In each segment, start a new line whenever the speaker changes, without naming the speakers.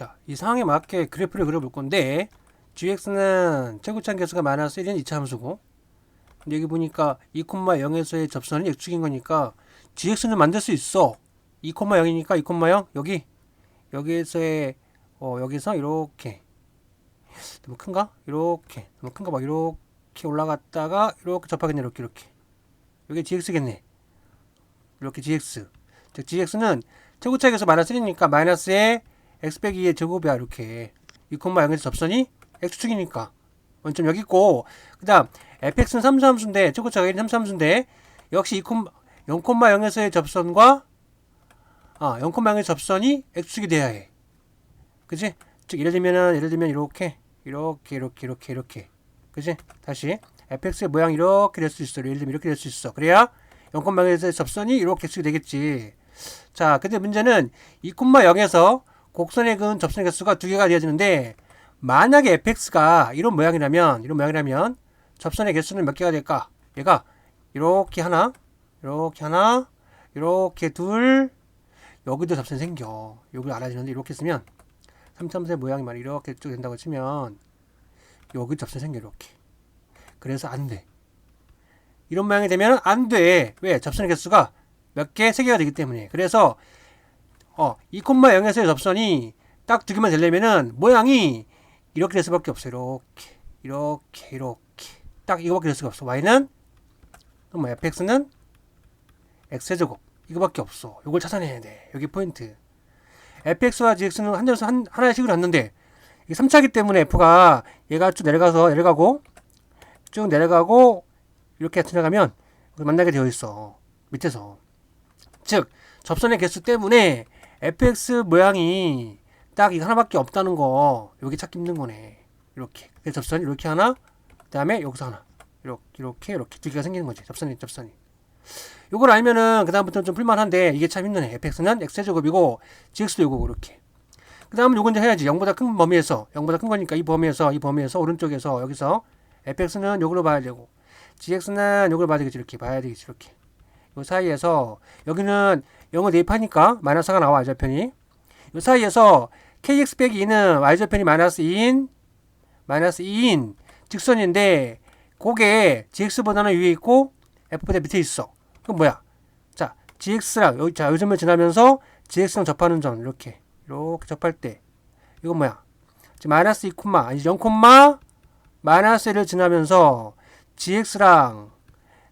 자, 이 상황에 맞게 그래프를 그려볼 건데 gx는 최고창 개수가 마이너스 1인 2차 함수고 근데 여기 보니까 2,0에서의 접선은 x축인 거니까 gx는 만들 수 있어. 2,0이니까 2,0 여기 여기에서의 어 여기서 이렇게. 너무 큰가? 이렇게. 너무 큰가 봐. 이렇게 올라갔다가 이렇게 접하겠네 이렇게 이렇게. 여기 gx겠네. 이렇게 gx 즉 gx는 최고차에서 마이너스 1이니까 마이너스의 x 빼기 2의 제곱이야 이렇게. 2,0에서 접선이 x축이니까. 원점 여기 있고. 그 다음 fx는 3수함수인데 최고차가 1인 3수함수인데 역시 2, 0,0에서의 접선과 아 0,0에서 접선이 x축이 돼야 해. 그지? 즉 예를 들면은 예를 들면 이렇게 이렇게 이렇게 이렇게 이렇게. 그지? 다시. Fx의 모양 이렇게 될 수 있어. 예를 들면 이렇게 될 수 있어. 그래야 0,0에서의 접선이 이렇게 x축이 되겠지. 자 근데 문제는 2,0에서 곡선에 그은 접선의 개수가 두 개가 되어지는데 만약에 fx가 이런 모양이라면 이런 모양이라면 접선의 개수는 몇 개가 될까? 얘가 이렇게 하나, 이렇게 하나, 이렇게 둘, 여기도 접선이 생겨. 여기를 알아주는데 이렇게 쓰면 삼점세 모양이 만 이렇게 쭉 된다고 치면 여기 접선이 생겨 이렇게. 그래서 안 돼. 이런 모양이 되면 안 돼. 왜? 접선의 개수가 몇 개? 세 개가 되기 때문에. 그래서 어, 2,0에서의 접선이 딱 두 개만 되려면은 모양이 이렇게 될 수밖에 없어요. 이렇게, 이렇게, 이렇게. 딱 이거밖에 될 수가 없어. y는 그럼 뭐 fx는 x제곱 이거밖에 없어. 이걸 찾아내야 돼. 여기 포인트. fx와 gx는 한 점에서 한 하나의 식으로 왔는데 이게 3차기 때문에 f가 얘가 쭉 내려가서 내려가고 쭉 내려가고 이렇게 지나가면 만나게 되어 있어. 밑에서. 즉 접선의 개수 때문에 fx 모양이 딱 이거 하나밖에 없다는 거 여기 찾기 힘든 거네. 이렇게. 그래서 접선이 이렇게 하나 그 다음에 여기서 하나. 이렇게 이렇게 이렇게 두 개가 생기는 거지. 접선이 접선이. 요걸 알면은 그 다음부터는 좀 풀만한데 이게 참 힘드네. fx는 x제곱이고 gx도 요거고 이렇게. 그 다음은 요건 이제 해야지. 0보다 큰 범위에서 0보다 큰 거니까 이 범위에서 이 범위에서 오른쪽에서 여기서 fx는 요걸로 봐야 되고 gx는 요걸 봐야 되겠지. 이렇게 봐야 되겠지. 이렇게. 요 사이에서 여기는 0을 대입하니까 마이너스가 나와 y좌편이. 요 사이에서 kx 빼기 2는 y좌편이 마이너스 2인 마이너스 2인 직선인데 그게 gx보다는 위에 있고 f보다 밑에 있어. 그럼 뭐야? 자 gx랑 여기 자 요점을 지나면서 gx랑 접하는 점 이렇게. 이렇게 접할 때. 이건 뭐야? 지금 마이너스 2 콤마 아니 0 콤마 마이너스 1을 지나면서 gx랑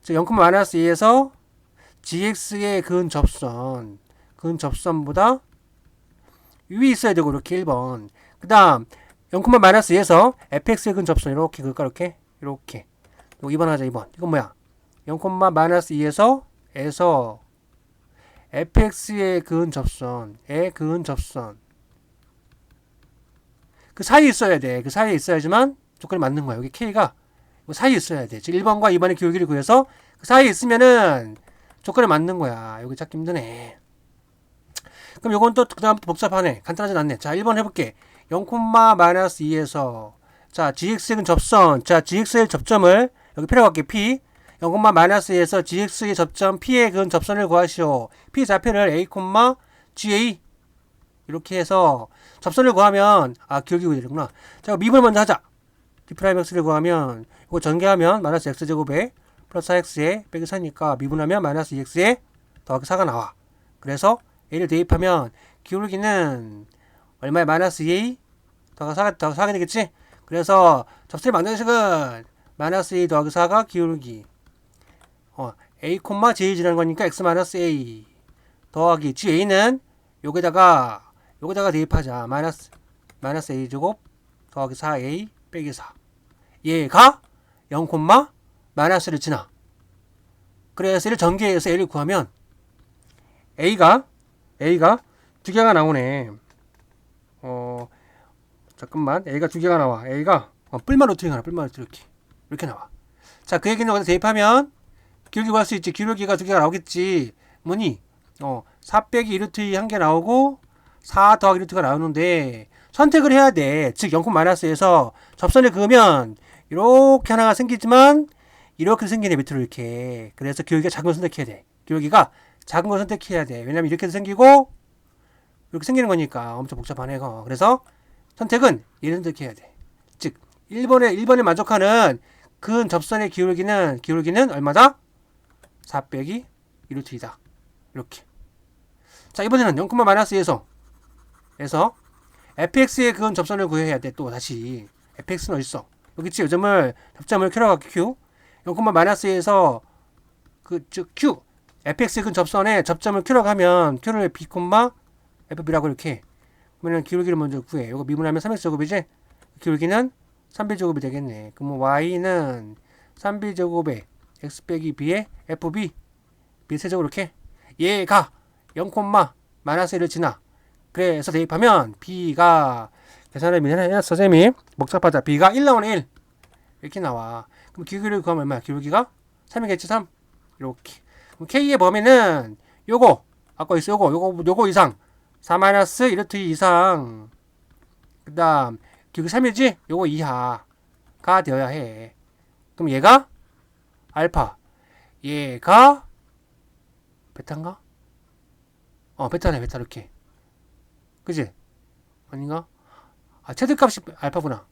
즉0 콤마 마이너스 2에서 gx의 근 접선 근 접선보다 위에 있어야 되고 이렇게 1번. 그 다음 0, 마이너스 2에서 fx의 근 접선 이렇게 그을까? 이렇게? 이렇게. 또 2번 하자 2번. 이건 뭐야? 0, 마이너스 2에서 에서 fx의 근 접선의 근 접선. 그 사이에 있어야 돼 그 사이에 있어야지만 조건이 맞는 거야. 여기 k가 그 사이에 있어야 돼 즉 1번과 2번의 기울기를 구해서 그 사이에 있으면은 조건에 맞는 거야 여기 찾기 힘드네 그럼 요건 또 그다음 복잡하네. 간단하진 않네. 자, 1번 해볼게. 0, 마이너스 2에서 자, gx의 접선. 자, gx의 접점을 여기 P라고 할게. P. 0, 마이너스 2에서 gx의 접점 P의 근 접선을 구하시오. P 좌표를 A, GA 이렇게 해서 접선을 구하면 아, 기억이 되는구나. 자, 미분을 먼저 하자. D 프라임 x를 구하면 이거 전개하면 마이너스 x제곱에 플러스 4x에 빼기 4니까 미분하면 마이너스 2x에 더하기 4가 나와. 그래서 a를 대입하면 기울기는 얼마에 마이너스 2a 더하기 4가, 더하기 4가 되겠지? 그래서 접선의 방정식은 마이너스 2 더하기 4가 기울기 어, a, j라는 거니까 x 마이너스 a 더하기 ga는 여기다가 여기다가 대입하자 마이너스 마이너스 a 제곱 더하기 4a 빼기 4 얘가 0, 마이너스를 지나 그래서 얘를 전개해서 a를 구하면 a가 A가 두 개가 나오네. 어, 잠깐만. A가 두 개가 나와. A가 어, 뿔만 루트링 하나, 뿔만 루트 이렇게. 이렇게 나와. 자, 그 얘기는 어디다 대입하면 기울기 구할 수 있지. 기울기가 두 개가 나오겠지. 뭐니? 어, 4 빼기 2루트 2 한 개 나오고 4 더하기 루트가 나오는데 선택을 해야 돼. 즉 0, 마이너스에서 접선을 그으면 이렇게 하나가 생기지만 이렇게 생기네 밑으로 이렇게. 그래서 기울기가 작은 걸 선택해야 돼. 기울기가 작은 걸 선택해야 돼. 왜냐면 이렇게 생기고 이렇게 생기는 거니까 엄청 복잡하네 이거. 그래서 선택은 얘는 이렇게 해야 돼. 즉 1번에 1번에 만족하는 근 접선의 기울기는 기울기는 얼마다? 4 빼기 2루트 2다. 이렇게. 자 이번에는 0, 마이너스 2에서 에서 fx의 근 접선을 구해야 돼 또 다시 fx는 어디 있어? 여기 있지 요점을 접점을 큐라고 할게 q 0, 마이너스 2에서 그 즉 q fx의 근 접선에 접점을 q라고 하면 q를 b, fb라고 이렇게 해. 그러면 기울기를 먼저 구해. 이거 미분하면 3x 제곱이지? 기울기는 3b 제곱이 되겠네. 그러면 y는 3b 제곱에 x 빼기 b에 fb b 세제곱 이렇게 얘가 0, 마이너스 1을 지나. 그래서 대입하면 b가 계산을 미리 해놨어 쌤이 복잡하자 b가 1 나오네 1 이렇게 나와. 그럼 기울기를 구하면 얼마야? 기울기가 3이겠지 3 이렇게. 그럼 k의 범위는 요거 아까 있어 요거 요거 요거 이상 4 마이너스 1루트 2 이상 그 다음 기울기 3이지? 요거 이하가 되어야 해 그럼 얘가 알파 얘가 베타인가? 어 베타네 베타 이렇게 그지? 아닌가? 아 최대값이 알파구나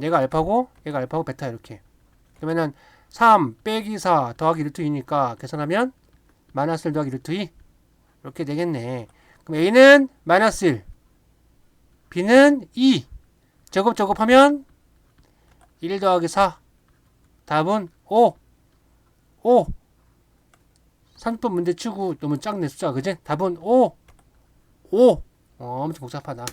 얘가 알파고 얘가 알파고 베타 이렇게 그러면은 3 빼기 4 더하기 루트 2니까 계산하면 마이너스 1 더하기 루트 2 이렇게 되겠네. 그럼 A는 마이너스 1 B는 2 제곱 제곱하면 1 더하기 4 답은 5 5 30번 문제 치고 너무 작네 숫자가 그지? 답은 5 5 어, 엄청 복잡하다